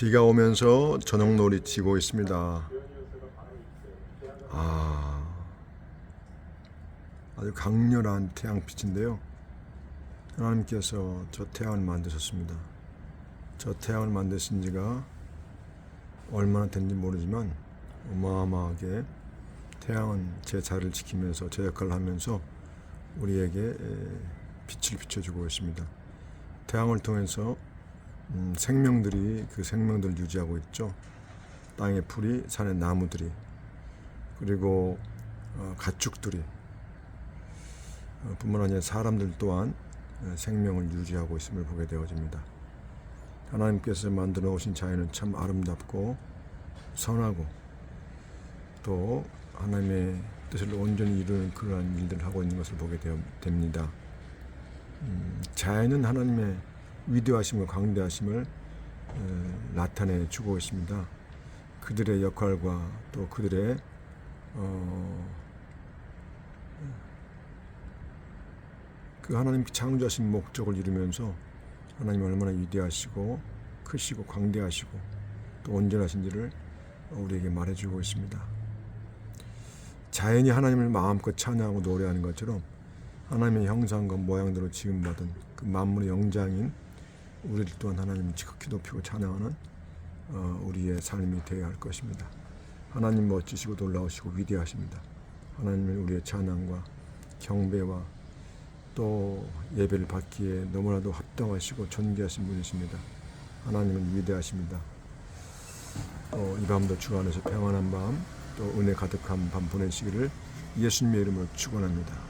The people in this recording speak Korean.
비가 오면서 저녁놀이 치고 있습니다. 아, 아주 강렬한 태양빛인데요. 하나님께서 저 태양을 만드셨습니다. 저 태양을 만드신 지가 얼마나 됐는지 모르지만 어마어마하게 태양은 제 자리를 지키면서 제 역할을 하면서 우리에게 에, 빛을 비춰주고 있습니다. 태양을 통해서 음, 생명들이 그 생명들을 유지하고 있죠. 땅의 풀이, 산의 나무들이, 그리고 어, 가축들이, 어, 뿐만 아니라 사람들 또한 어, 생명을 유지하고 있음을 보게 되어집니다. 하나님께서 만들어 오신 자연은 참 아름답고 선하고 또 하나님의 뜻을 온전히 이루는 그러한 일들을 하고 있는 것을 보게 됩니다. 음, 자연은 하나님의 위대하심과 광대하심을 에, 나타내 주고 있습니다. 그들의 역할과 또 그들의 어, 그 하나님 창조하신 목적을 이루면서 하나님 얼마나 위대하시고 크시고 광대하시고 또 온전하신지를 우리에게 말해주고 있습니다. 자연이 하나님을 마음껏 찬양하고 노래하는 것처럼 하나님의 형상과 모양대로 지음받은 그 만물의 영장인 우리를 또한 하나님을 지극히 높이고 찬양하는 어, 우리의 삶이 되어야 할 것입니다. 하나님 멋지시고 놀라우시고 위대하십니다. 하나님은 우리의 찬양과 경배와 또 예배를 받기에 너무나도 합당하시고 존귀하신 분이십니다. 하나님은 위대하십니다. 또 이 밤도 주 안에서 평안한 밤, 또 은혜 가득한 밤 보내시기를 예수님의 이름으로 축원합니다.